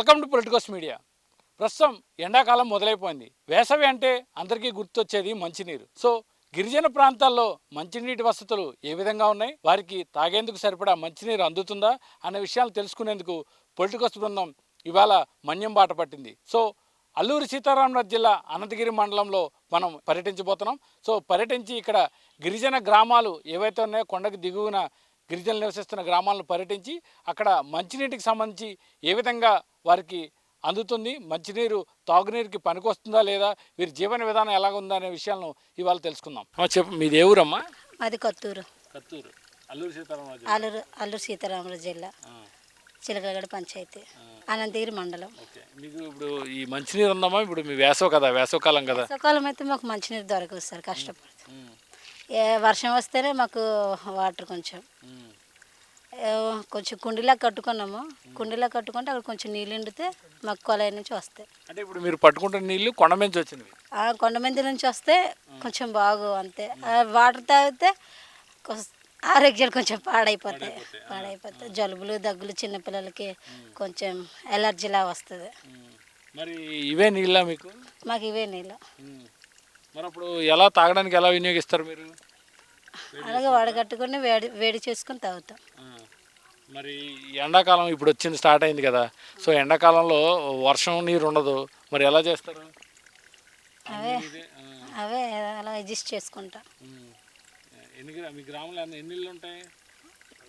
Welcome to Politicos media ప్రస్తుతం ఎండాకాలం మొదలైపోయింది. వేసవి అంటే అందరికీ గుర్తొచ్చేది మంచినీరు. సో గిరిజన ప్రాంతాల్లో మంచినీటి వసతులు ఏ విధంగా ఉన్నాయి? వారికి తాగేందుకు సరిపడా మంచినీరు అందుతుందా? అనే విషయాలు తెలుసుకునేందుకు పొలిటికోస్ బృందం ఇవాళ మన్యం బాట పట్టింది. సో అల్లూరి సీతారామరాజు జిల్లా అనంతగిరి మండలంలో మనం పర్యటించబోతున్నాం. సో పర్యటించి ఇక్కడ గిరిజన గ్రామాలు ఏవైతే ఉన్నాయో కొండకు దిగువన గిరిజనులు నివసిస్తున్న గ్రామాలను పర్యటించి అక్కడ మంచినీటికి సంబంధించి ఏ విధంగా వారికి అందుతుంది. మంచినీరు తాగునీరుకి పనికొస్తుందా లేదా? వీరి జీవన విధానం ఎలాగ ఉందా అనే విషయాలను ఇవాళ తెలుసుకుందాం. చెప్పు మీది ఏ ఊరమ్మా మాది కొత్తూరు. కత్తూరు. అల్లూరి సీతారామరాజు అల్లూరు అల్లూరు సీతారామరాజు జిల్లా. చిలకలగడ పంచాయతీ. అనంతగిరి మండలం. మీకు ఇప్పుడు ఈ మంచినీరు ఉందమ్మా? ఇప్పుడు మీ వేసవ కదా వేసవకాలం కదా. వర్షాకాలం అయితే మాకు మంచినీరు దొరకదు సార్ కష్టపడుతుంది ఏ వర్షం వస్తేనే మాకు వాటర్ కొంచెం. కొంచెం కుండీలా కట్టుకున్నాము. కుండీలా కట్టుకుంటే అక్కడ కొంచెం నీళ్ళు నిండితే మాకు కొలాయి నుంచి వస్తాయి. అంటే ఇప్పుడు మీరు పట్టుకుంటున్న నీళ్ళు కొండ నుంచి వచ్చినవి. ఆ కొండ మీద నుంచి వస్తే కొంచెం బాగు అంతే. వాటర్ తాగితే ఆరోగ్యాలు కొంచెం పాడైపోతాయి. పాడైపోతాయి జలుబులు దగ్గులు చిన్నపిల్లలకి కొంచెం ఎలర్జీలా వస్తుంది. మరి ఇవే నీళ్ళ మీకు? మాకు ఇవే నీళ్ళు. మరి అప్పుడు ఎలా తాగడానికి ఎలా వినియోగిస్తారు మీరు? అలాగే వడగట్టుకుని వేడి వేడి చేసుకుని తాగుతాం. మరి ఎండాకాలం ఇప్పుడు వచ్చింది స్టార్ట్ అయింది కదా. సో ఎండాకాలంలో వర్షం నీరు ఉండదు. మరి ఎలా చేస్తారు? అవే అవే అలా అడ్జస్ట్ చేసుకుంటాం. ఎన్ని మీ గ్రామంలో ఎన్ని నీళ్ళు ఉంటాయి?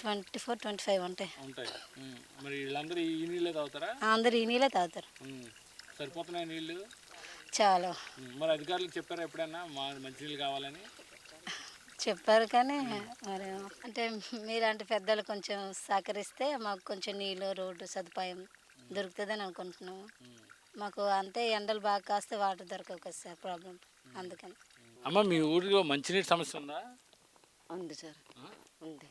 ట్వంటీ ఫోర్ ట్వంటీ ఫైవ్ ఉంటాయి. ఉంటాయి. మరి వీళ్ళందరూ ఈ నీళ్ళే తాగుతారా? అందరు ఈ నీళ్ళే తాగుతారు. సరిపోతున్నాయి నీళ్ళు? చాలా. మరి అధికారులకు చెప్పారా ఎప్పుడైనా? మా మంచినీళ్ళు కావాలని? చెప్పారు కానీ మరి అంటే మీలాంటి పెద్దలు కొంచెం సహకరిస్తే మాకు కొంచెం నీళ్ళు రోడ్డు సదుపాయం దొరుకుతుందని అనుకుంటున్నాము. మాకు అంతే ఎండలు బాగా కాస్తే వాటర్ దొరకవు కదా సార్ ప్రాబ్లం. అందుకని. అమ్మ మీ ఊరిలో మంచినీటి సమస్య ఉందా? ఉంది సార్? ఉంది.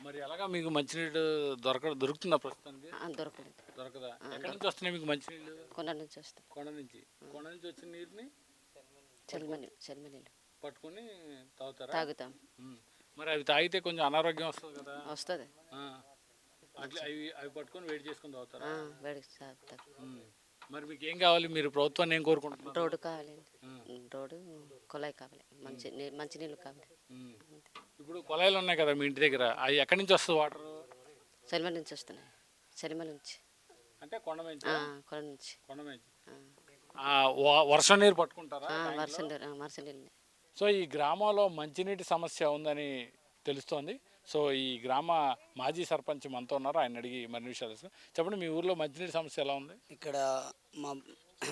మరి ఎలాగా మీకు మంచినీళ్ళు దొరక దొరుకుతుందా ప్రస్తుతానికి? ఆ, దొరకలేదు. దొరకదా? ఎక్కడి నుంచి వస్తున్నాయి మీకు మంచినీళ్ళు? కొండ నుంచి వస్తాం కొండ నుంచి. కొండ నుంచి వచ్చిన నీరుని చలిమని చలిమనీళ్ళు. పట్టుకొని తాగుతారా? తాగుతాం. మరి అవి తాగితే కొంచెం అనారోగ్యం వస్తుంది కదా. వస్తుంది. అట్లా అవి అవి పట్టుకొని వేడి చేసుకొని తాగుతారా? వేడి తాగుతాం. మరి మీకు ఏం కావాలి? మీరు ప్రభుత్వాన్ని ఏం కోరుకుంటున్నారు? రోడ్డు కావాలండి రోడ్డు కుళాయి కావాలి. మంచి నీ- మంచి నీళ్ళు కావాలి. ఇప్పుడు కొలాయిలు ఉన్నాయి కదా మీ ఇంటి దగ్గర. అవి ఎక్కడి నుంచి వస్తుంది వాటర్? చలిమల నుంచి వస్తున్నాయి. చలిమల నుంచి. అంటే కొండ కొండ నుంచి. కొండ. ఆ, వ- వర్షం నీరు పట్టుకుంటారా ఆ, వర్షం నీళ్ళు- ఆ, వర్షం నీళ్ళు సో ఈ గ్రామంలో మంచినీటి సమస్య ఉందని తెలుస్తోంది. సో ఈ గ్రామ మాజీ సర్పంచ్ మనతో ఉన్నారు. ఆయన అడిగి మరిన్ని విషయాలు తెలుసు. చెప్పండి మీ ఊర్లో మంచినీటి సమస్య ఎలా ఉంది? ఇక్కడ మా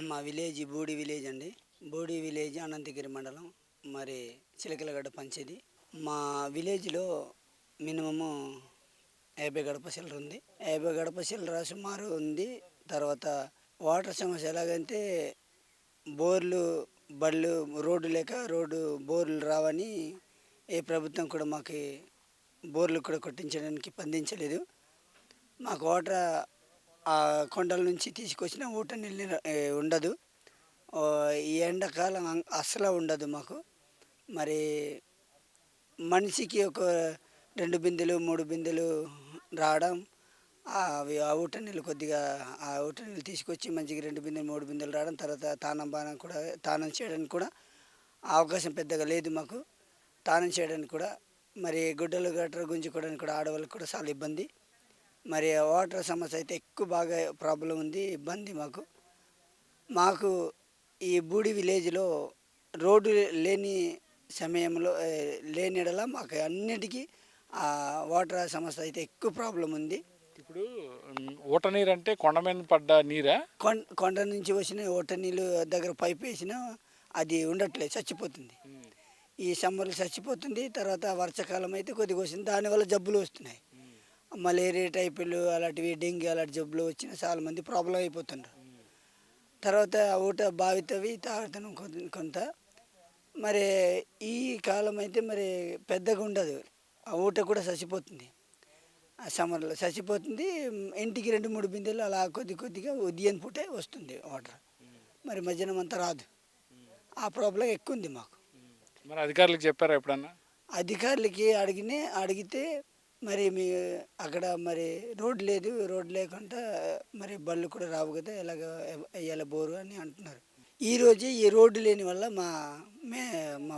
మా విలేజ్ బూడి విలేజ్ అండి. బూడి విలేజ్ అనంతగిరి మండలం మరి చిలకలగడ్డ పంచేది. మా విలేజ్లో మినిమము యాభై గడప చిల్లర ఉంది. యాభై గడప చిల్లర సుమారు ఉంది. తర్వాత వాటర్ సమస్య ఎలాగంటే బోర్లు బళ్ళు రోడ్డు లేక రోడ్డు బోర్లు రావని ఏ ప్రభుత్వం కూడా మాకు బోర్లు కూడా కొట్టించడానికి పందించలేదు మాకు వాటర్ ఆ కొండల నుంచి తీసుకొచ్చిన ఊట నీళ్ళు ఉండదు. ఈ ఎండాకాలం అస్సలు ఉండదు మాకు. మరి మనిషికి ఒక రెండు బిందెలు మూడు బిందెలు రావడం అవి ఆ ఊట నీళ్ళు కొద్దిగా ఆ ఊట నీళ్ళు తీసుకొచ్చి మంచిగా రెండు బిందెలు మూడు బిందెలు రావడం తర్వాత తానం బాణం కూడా తానం చేయడానికి కూడా అవకాశం పెద్దగా లేదు మాకు. తానం చేయడానికి కూడా మరి గుడ్డలు గట్ర గుంజుకోవడానికి కూడా ఆడవాళ్ళకి కూడా చాలా ఇబ్బంది. మరి వాటర్ సమస్య అయితే ఎక్కువ బాగా ప్రాబ్లం ఉంది ఇబ్బంది మాకు. మాకు ఈ బూడి విలేజ్లో రోడ్డు లేని సమయంలో లేనిడలా మాకు అన్నిటికీ ఆ వాటర్ సమస్య అయితే ఎక్కువ ప్రాబ్లం ఉంది. ఇప్పుడు ఊట నీరు అంటే కొండ మీద పడ్డ నీరా? కొండ నుంచి వచ్చిన ఓట నీళ్ళు దగ్గర పైప్ వేసినా అది ఉండట్లేదు చచ్చిపోతుంది. ఈ సమ్మర్లో చచ్చిపోతుంది తర్వాత వర్షాకాలం అయితే కొద్దిగా వస్తుంది దానివల్ల జబ్బులు వస్తున్నాయి. మలేరియా టైపులు అలాంటివి డెంగ్యూ అలాంటి జబ్బులు వచ్చిన చాలా మంది ప్రాబ్లం అయిపోతున్నారు తర్వాత ఊట బావితవి తాగుతాను కొంత- కొంత. మరి ఈ కాలం అయితే మరి పెద్దగా ఉండదు. ఆ ఊట కూడా చచ్చిపోతుంది. సమ్మర్లో చచ్చిపోతుంది. ఇంటికి రెండు మూడు బిందెలు అలా కొద్ది కొద్దిగా ఉదయం పూటే వస్తుంది వాటర్. మరి మధ్యాహ్నం అంతా రాదు. ఆ ప్రాబ్లం ఎక్కువ ఉంది మాకు. మరి అధికారులకు చెప్పారా ఎప్పుడన్నా? అధికారులకి అడిగినే అడిగితే మరి మీ అక్కడ మరి రోడ్ లేదు రోడ్ లేకుండా మరి బళ్ళు కూడా రావు కదా ఎలాగ వేయాలి బోరు అని అంటున్నారు. ఈ రోజే ఈ రోడ్డు లేని వల్ల మా మే మా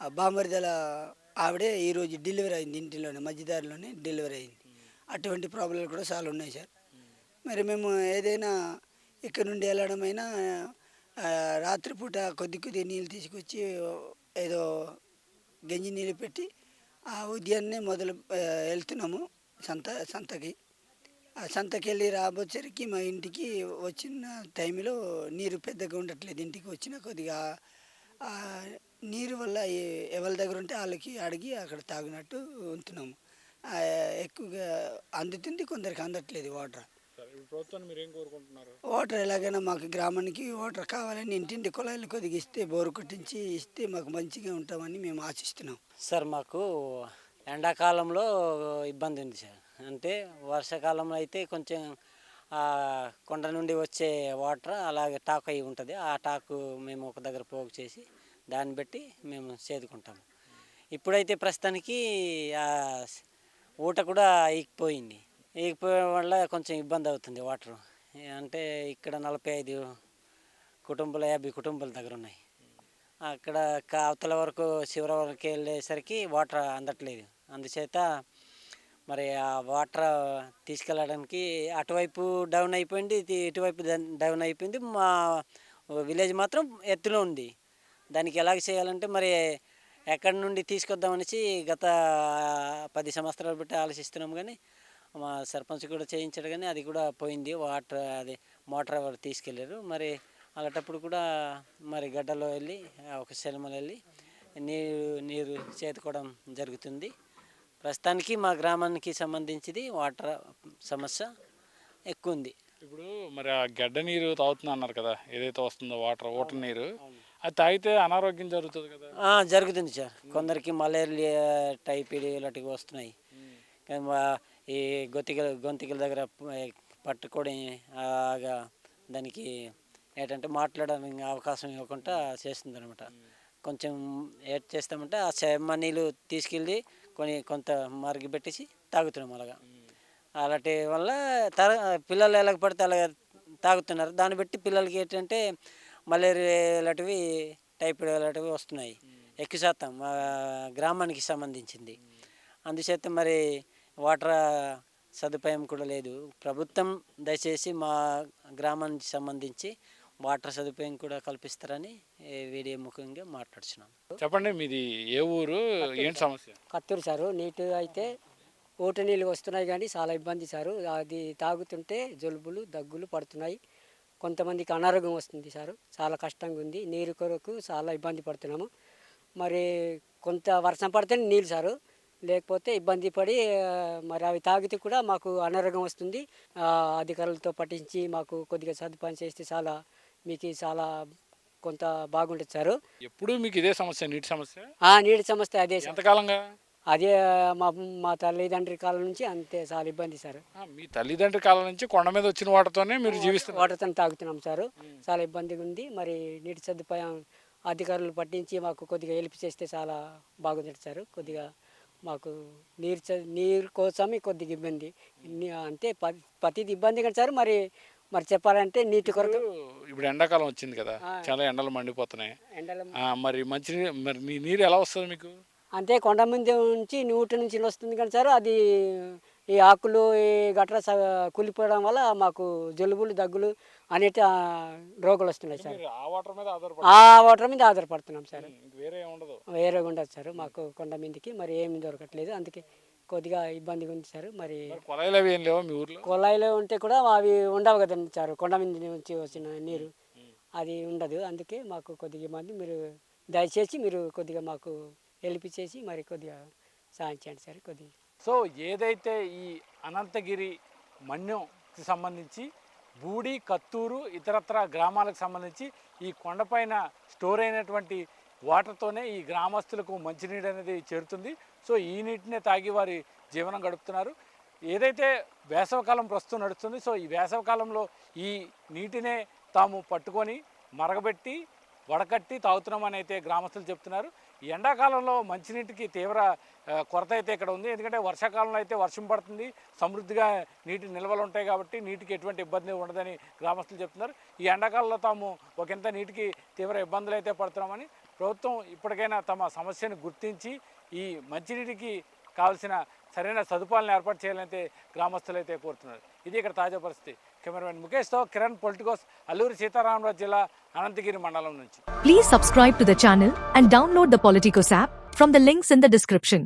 బామరిదల ఆవిడే ఈరోజు డెలివరీ అయింది ఇంటిలోనే మధ్యదారిలోనే డెలివరీ అయింది. అటువంటి ప్రాబ్లంలు కూడా చాలా ఉన్నాయి సార్. మరి మేము ఏదైనా ఇక్కడ నుండి వెళ్ళడమైనా రాత్రిపూట కొద్ది కొద్ది నీళ్ళు తీసుకొచ్చి ఏదో గంజి నీళ్ళు పెట్టి ఆ ఉదయాన్నే మొదలు వెళ్తున్నాము సంత సంతకి. ఆ సంతకి వెళ్ళి రాబోచ్చేసరికి మా ఇంటికి వచ్చిన టైంలో నీరు పెద్దగా ఉండట్లేదు. ఇంటికి వచ్చిన కొద్దిగా నీరు వల్ల ఏ- ఎవరి దగ్గర ఉంటే వాళ్ళకి అడిగి అక్కడ తాగినట్టు ఉంటున్నాము. ఆ, ఎక్కువగా అందుతుంది కొందరికి అందట్లేదు వాటర్. సరే ఇప్పుడు ప్రభుత్వాన్ని మీరు ఏం కోరుకుంటున్నారు? వాటర్ ఎలాగైనా మాకు గ్రామానికి వాటర్ కావాలని ఇంటింటి కుళాయిలు కొద్దిగా ఇస్తే బోరు కొట్టించి ఇస్తే మాకు మంచిగా ఉంటామని మేము ఆశిస్తున్నాం. సార్ మాకు ఎండాకాలంలో ఇబ్బంది ఉంది సార్. అంటే వర్షాకాలంలో అయితే కొంచెం కొండ నుండి వచ్చే వాటర్ అలాగే టాక్ అయి ఉంటుంది. ఆ టాకు మేము ఒక దగ్గర పోగు చేసి దాన్ని బట్టి మేము చేదుకుంటాము ఇప్పుడైతే ప్రస్తుతానికి ఆ ఊట కూడా ఈగిపోయింది. ఈగిపోయడం వల్ల కొంచెం ఇబ్బంది అవుతుంది వాటర్. అంటే ఇక్కడ నలభై ఐదు కుటుంబాలు యాభై కుటుంబాల దగ్గర ఉన్నాయి. అక్కడ అవతల వరకు శివర వరకు వెళ్ళేసరికి వాటర్ అందట్లేదు. అందుచేత మరి ఆ వాటర్ తీసుకెళ్ళడానికి అటువైపు డౌన్ అయిపోయింది ఇటువైపు డౌన్ అయిపోయింది. మా విలేజ్ మాత్రం ఎత్తులో ఉంది. దానికి ఎలాగ చేయాలంటే మరి ఎక్కడి నుండి తీసుకొద్దామనేసి గత పది సంవత్సరాలు బట్టి ఆలోచిస్తున్నాం కానీ మా సర్పంచ్ కూడా చేయించాడు కానీ అది కూడా పోయింది. వాటర్ అది మోటార్ ఎవరు తీసుకెళ్ళారు. మరి అలాంటప్పుడు కూడా మరి గడ్డలో వెళ్ళి ఒక సినిమాలో వెళ్ళి నీరు నీరు చేతుకోవడం జరుగుతుంది. ప్రస్తుతానికి మా గ్రామానికి సంబంధించింది వాటర్ సమస్య ఎక్కువ ఉంది ఇప్పుడు మరి ఆ గడ్డ నీరు తాగుతున్నా అన్నారు కదా ఏదైతే వస్తుందో వాటర్ ఓటర్ నీరు అది తాగితే అనారోగ్యం జరుగుతుంది కదా? ఆ, జరుగుతుంది సార్. కొందరికి మలేరియా టైఫాయిడ్ ఇలాంటివి వస్తున్నాయి. కానీ మా- ఈ గొంతికల గొంతికల దగ్గర ప- పట్టుకొని ఆగా దానికి ఏంటంటే మాట్లాడడానికి అవకాశం ఇవ్వకుండా చేస్తుంది అనమాట కొంచెం ఏడ్ చేస్తామంటే ఆ చెమ్మ నీళ్ళు తీసుకెళ్ళి కొన్ని కొంత మరిగి పెట్టేసి తాగుతున్నాం అలాగా. అలాంటి వల్ల తర పిల్లలు ఎలా పడితే అలా తాగుతున్నారు. దాన్ని బట్టి పిల్లలకి ఏంటంటే మలేరియా ఇలాంటివి టైఫాయిడ్ ఇలాంటివి వస్తున్నాయి. ఎక్కువ శాతం మా గ్రామానికి సంబంధించింది. అందుచేత మరి వాటర్ సదుపాయం కూడా లేదు. ప్రభుత్వం దయచేసి మా గ్రామానికి సంబంధించి వాటర్ సదుపాయం కూడా కల్పిస్తారని వీడియో ముఖ్యంగా మాట్లాడుతున్నాం చెప్పండి మీది ఏ ఊరు? ఏంటి సమస్య? కత్తూరు సారు నీటు అయితే ఊట నీళ్ళు వస్తున్నాయి కానీ చాలా ఇబ్బంది సారు. అది తాగుతుంటే జలుబులు దగ్గులు పడుతున్నాయి. కొంతమందికి అనారోగ్యం వస్తుంది సారు. చాలా కష్టంగా ఉంది. నీరు కొరకు చాలా ఇబ్బంది పడుతున్నాము. మరి కొంత వర్షం పడితే నీళ్ళు సారు. లేకపోతే ఇబ్బంది పడి మరి అవి తాగితే కూడా మాకు అనారోగ్యం వస్తుంది. అధికారులతో పట్టించి మాకు కొద్దిగా సదుపాయం చేస్తే చాలా మీకు చాలా కొంత బాగుంటుంది సారు. ఎప్పుడు మీకు ఇదే సమస్య నీటి సమస్య? ఆ, నీటి సమస్య అదే సార్. ఎంతకాలంగా? అదే మా మా తల్లిదండ్రి కాలం నుంచి అంతే చాలా ఇబ్బంది సార్. మీ తల్లిదండ్రి కాలం నుంచి కొండ మీద వచ్చిన వాటర్తోనే మీరు జీవిస్తున్నారు. వాటర్తో తాగుతున్నాం సార్. చాలా ఇబ్బందిగా ఉంది. మరి నీటి సదుపాయం అధికారులు పట్టించి మాకు కొద్దిగా హెల్ప్ చేస్తే చాలా బాగుంది సార్. కొద్దిగా మాకు నీరు నీరు కోసమే కొద్దిగా ఇబ్బంది. ప- ప్రతిది ఇబ్బంది కానీ సార్. మరి మరి చెప్పాలంటే నీటి కొరకు ఇప్పుడు ఎండాకాలం వచ్చింది కదా. చాలా ఎండలు మండిపోతున్నాయి. మరి మంచి మరి నీరు ఎలా వస్తుంది మీకు? అంతే కొండ మీద నుంచి నూటి నుంచి వస్తుంది కానీ సార్ అది ఈ ఆకులు ఈ గట్ర కూలిపోవడం వల్ల మాకు జలుబులు దగ్గులు అనేటి రోగాలు వస్తున్నాయి సార్. ఆ వాటర్ మీద ఆధారపడుతున్నాం సార్. వేరే ఉండదు. వేరే ఉండదు సార్ మాకు కొండ మీదకి మరి ఏమి దొరకట్లేదు. అందుకే కొద్దిగా ఇబ్బందిగా ఉంది సార్. మరి మరి కొలాయిలు అవి ఏం లేవా మీ ఊర్లో? కొలాయిలో ఉంటే కూడా అవి ఉండవు కదండి సార్. కొండ మీద నుంచి వచ్చిన నీరు అది ఉండదు. అందుకే మాకు కొద్దిగా మంది మీరు దయచేసి మీరు కొద్దిగా మాకు హెల్ప్ చేసి మరి కొద్దిగా సాయం చేయండి సార్ కొద్దిగా. సో ఏదైతే ఈ అనంతగిరి మన్యంకి సంబంధించి బూడి కత్తూరు ఇతరత్ర గ్రామాలకు సంబంధించి ఈ కొండపైన స్టోర్ అయినటువంటి వాటర్తోనే ఈ గ్రామస్తులకు మంచినీరు అనేది చేరుతుంది. సో ఈ నీటినే తాగి వారి జీవనం గడుపుతున్నారు. ఏదైతే వేసవకాలం ప్రస్తుతం నడుస్తుంది సో ఈ వేసవకాలంలో ఈ నీటినే తాము పట్టుకొని మరగబెట్టి వడకట్టి తాగుతున్నామని అయితే గ్రామస్తులు చెప్తున్నారు. ఈ ఎండాకాలంలో మంచినీటికి తీవ్ర కొరత అయితే ఇక్కడ ఉంది. ఎందుకంటే వర్షాకాలంలో అయితే వర్షం పడుతుంది. సమృద్ధిగా నీటి నిల్వలు ఉంటాయి కాబట్టి నీటికి ఎటువంటి ఇబ్బంది ఉండదని గ్రామస్తులు చెప్తున్నారు. ఈ ఎండాకాలంలో తాము ఒకంత నీటికి తీవ్ర ఇబ్బందులు అయితే పడుతున్నామని ప్రభుత్వం ఇప్పటికైనా తమ సమస్యను గుర్తించి ఈ మంచినీటికి కావాల్సిన సరైన సదుపాయాలను ఏర్పాటు చేయాలని అయితే గ్రామస్తులు అయితే కోరుతున్నారు. ఇది ఇక్కడ తాజా పరిస్థితి. కెమెరామెన్ ముఖేష్తో కిరణ్ పొలిటికోస్ అల్లూరి సీతారామరాజు జిల్లా అనంతగిరి మండలం నుంచి Please subscribe to the channel and download the Politicos app from the links in the description.